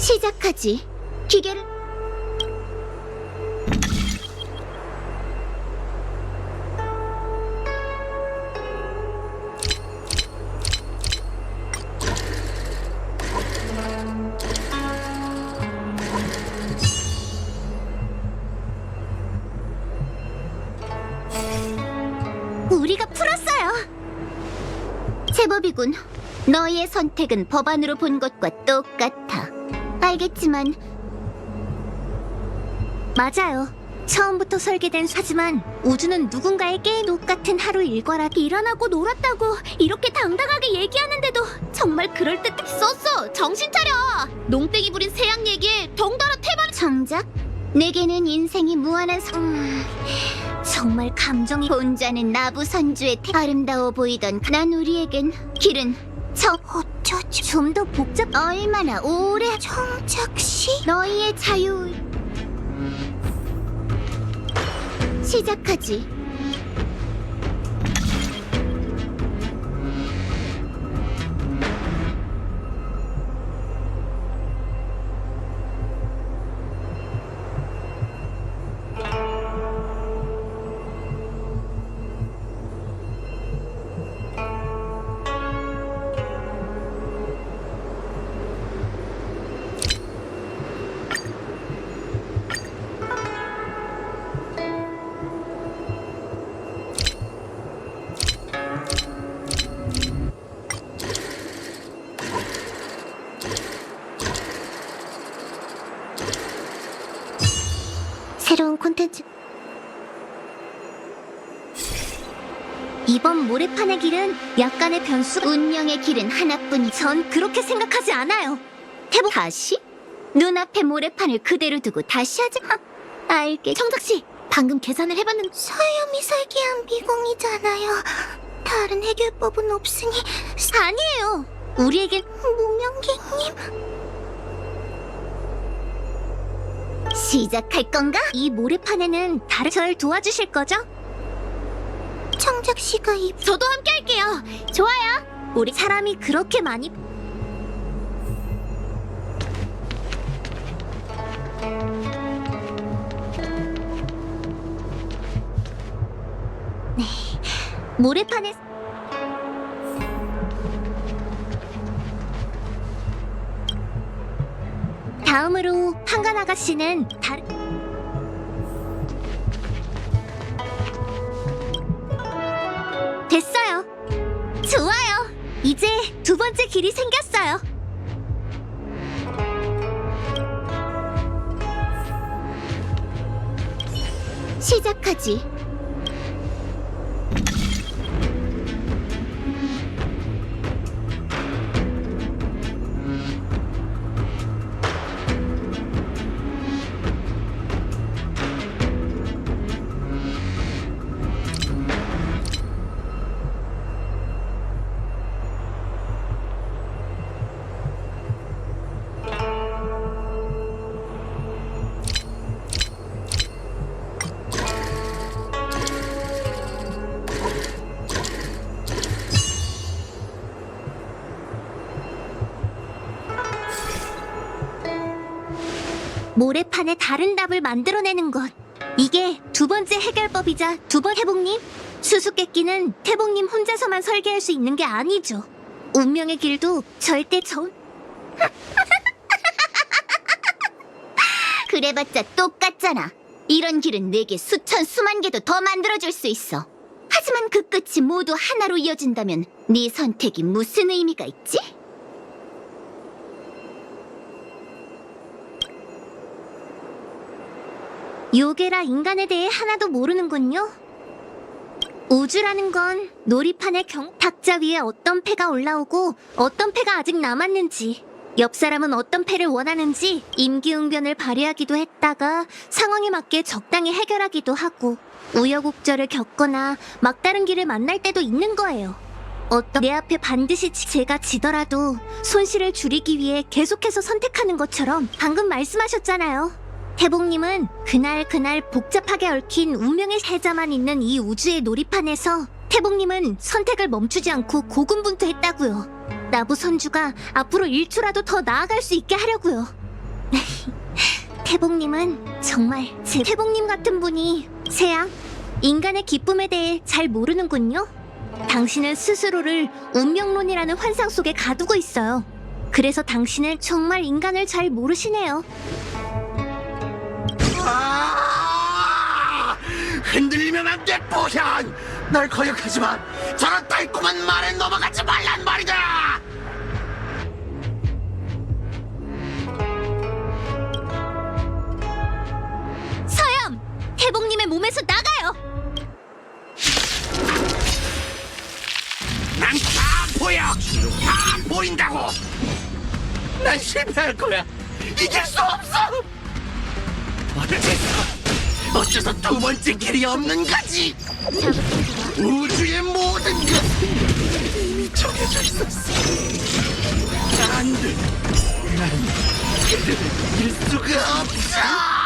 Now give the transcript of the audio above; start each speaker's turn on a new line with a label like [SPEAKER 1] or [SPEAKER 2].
[SPEAKER 1] 시작하지. 기계를 우리가 풀었어요. 제법이군. 너희의 선택은 법안으로 본 것과 똑같아. 알겠지만. 맞아요. 처음부터 설계된 하지만 우주는 누군가의 게임 똑같은 하루 일과라 일어나고 놀았다고 이렇게 당당하게 얘기하는데도 정말 그럴듯 썼어. 정신 차려. 농땡이 부린 새양 얘기에 덩달아 태반. 정작 내게는 인생이 무한한 성... 음, 정말 감정이 혼자는 나부 선주의 태... 아름다워 보이던 난 우리에겐 길은 저 좀 더 복잡 얼마나 오래 정착시? 너희의 자유. 시작하지 새로운 콘텐츠. 이번 모래판의 길은 약간의 변수 운명의 길은 하나뿐이. 전 그렇게 생각하지 않아요. 해보 다시? 눈앞에 모래판을 그대로 두고 다시 하자 아, 알게. 청작씨 방금 계산을 해봤는데 사염이 설계한 미궁이잖아요. 다른 해결법은 없으니 아니에요. 우리에겐 무명객님 시작할 건가? 이 모래판에는 다른 절 도와주실 거죠? 청작 씨가 이 저도 함께 할게요. 좋아요. 우리 사람이 그렇게 많이 네. 모래판에 다음으로 판간 아가씨는 다른 됐어요. 좋아요. 이제 두 번째 길이 생겼어요. 시작하지. 모래판에 다른 답을 만들어내는 것. 이게 두 번째 해결법이자 두 번 태봉님 수수께끼는 태봉님 혼자서만 설계할 수 있는 게 아니죠. 운명의 길도 절대 저 그래봤자 똑같잖아. 이런 길은 내게 수천 수만 개도 더 만들어줄 수 있어. 하지만 그 끝이 모두 하나로 이어진다면 네 선택이 무슨 의미가 있지? 요괴라 인간에 대해 하나도 모르는군요. 우주라는 건 놀이판의 경 탁자 위에 어떤 패가 올라오고 어떤 패가 아직 남았는지 옆 사람은 어떤 패를 원하는지 임기응변을 발휘하기도 했다가 상황에 맞게 적당히 해결하기도 하고 우여곡절을 겪거나 막다른 길을 만날 때도 있는 거예요. 어떤 내 앞에 반드시 지- 제가 지더라도 손실을 줄이기 위해 계속해서 선택하는 것처럼 방금 말씀하셨잖아요. 태봉님은 그날 그날 복잡하게 얽힌 운명의 해자만 있는 이 우주의 놀이판에서 태봉님은 선택을 멈추지 않고 고군분투했다고요. 나부 선주가 앞으로 1초라도 더 나아갈 수 있게 하려고요. 태봉님은 정말 제 태봉님 같은 분이 세양 인간의 기쁨에 대해 잘 모르는군요. 당신은 스스로를 운명론이라는 환상 속에 가두고 있어요. 그래서 당신은 정말 인간을 잘 모르시네요.
[SPEAKER 2] 흔들리면 안 돼, 보현! 날 거역하지만 저런 달콤한 말에 넘어가지 말란 말이다!
[SPEAKER 1] 서염! 태봉님의 몸에서 나가요!
[SPEAKER 2] 난 다 보여! 다 보인다고! 난 실패할 거야! 이길 수 없어! 어째서, 두 번째 길이 없는 거지? 우주의 모든 것은 이미 정해져 있었어. 안 돼. 나는 그들을 이길 수가 없어.